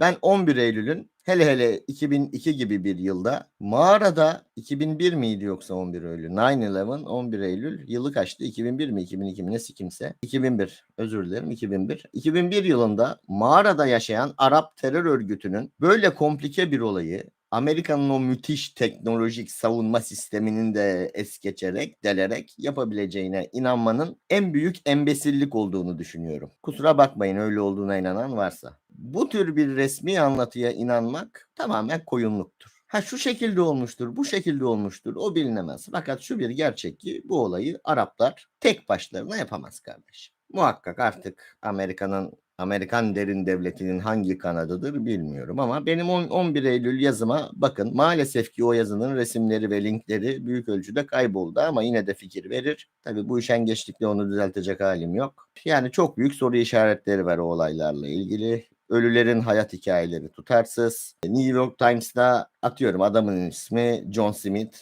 Ben 11 Eylül'ün hele hele 2002 gibi bir yılda mağarada 2001 miydi yoksa 11 Eylül? 9-11 11 Eylül yılı kaçtı? 2001 mi 2002 mi ne sikimse? 2001 özür dilerim 2001. 2001 yılında mağarada yaşayan Arap terör örgütünün böyle komplike bir olayı Amerika'nın o müthiş teknolojik savunma sisteminin de es geçerek, delerek yapabileceğine inanmanın en büyük embesillik olduğunu düşünüyorum. Kusura bakmayın öyle olduğuna inanan varsa. Bu tür bir resmi anlatıya inanmak tamamen koyunluktur. Ha şu şekilde olmuştur, bu şekilde olmuştur o bilinemez. Fakat şu bir gerçek ki bu olayı Araplar tek başlarına yapamaz kardeşim. Muhakkak artık Amerika'nın Amerikan derin devletinin hangi kanadıdır bilmiyorum ama benim 10 11 Eylül yazıma bakın maalesef ki o yazının resimleri ve linkleri büyük ölçüde kayboldu ama yine de fikir verir. Tabi bu üşengeçlikle onu düzeltecek halim yok. Yani çok büyük soru işaretleri var o olaylarla ilgili. Ölülerin hayat hikayeleri tutarsız. New York Times'da atıyorum adamın ismi John Smith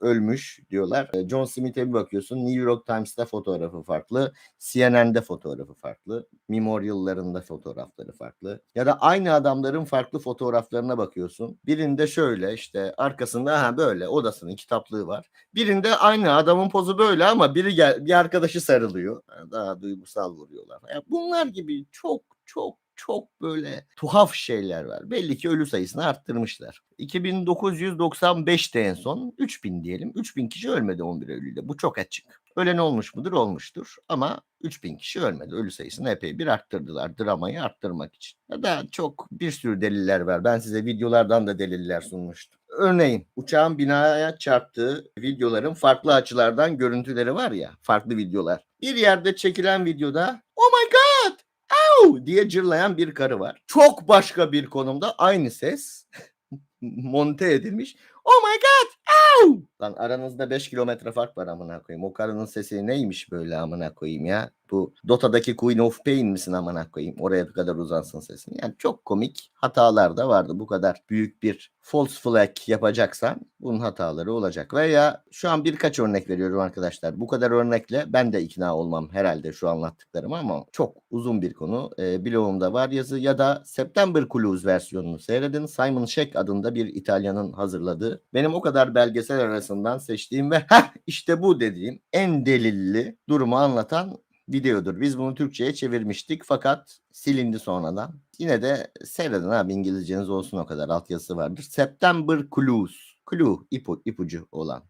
ölmüş diyorlar. E, John Smith'e bir bakıyorsun New York Times'ta fotoğrafı farklı. CNN'de fotoğrafı farklı. Memorial'larında fotoğrafları farklı. Ya da aynı adamların farklı fotoğraflarına bakıyorsun. Birinde şöyle işte arkasında ha böyle odasının kitaplığı var. Birinde aynı adamın pozu böyle ama biri gel bir arkadaşı sarılıyor. Daha duygusal vuruyorlar. Ya bunlar gibi çok çok çok böyle tuhaf şeyler var. Belli ki ölü sayısını arttırmışlar. 2995'te en son 3000 diyelim. 3000 kişi ölmedi 11 Eylül'de. Bu çok açık. Ölen olmuş mudur? Olmuştur. Ama 3000 kişi ölmedi. Ölü sayısını epey bir arttırdılar. Dramayı arttırmak için. Ya da çok bir sürü deliller var. Ben size videolardan da deliller sunmuştum. Örneğin uçağın binaya çarptığı videoların farklı açılardan görüntüleri var ya. Farklı videolar. Bir yerde çekilen videoda oh my god Diye cırlayan bir karı var. Çok başka bir konumda aynı ses monte edilmiş. Oh my god! Au! Lan aranızda 5 kilometre fark var amına koyayım. O karının sesi neymiş böyle amına koyayım ya? Bu Dota'daki Queen of Pain misin amına koyayım? Oraya kadar uzansın sesin. Yani çok komik hatalar da vardı. Bu kadar büyük bir false flag yapacaksan bunun hataları olacak. Veya şu an birkaç örnek veriyorum arkadaşlar. Bu kadar örnekle ben de ikna olmam herhalde şu anlattıklarım ama çok uzun bir konu. Ee, blogumda var yazı ya da September Clues versiyonunu seyredin. Simon Sheck adında bir İtalyanın hazırladığı. Benim o kadar belgesel arasından seçtiğim ve heh işte bu dediğim en delilli durumu anlatan videodur. Biz bunu Türkçe'ye çevirmiştik fakat silindi sonradan. Yine de seyredin abi İngilizceniz olsun o kadar altyazısı vardır. September Clues. Clue ipu, ipucu olan.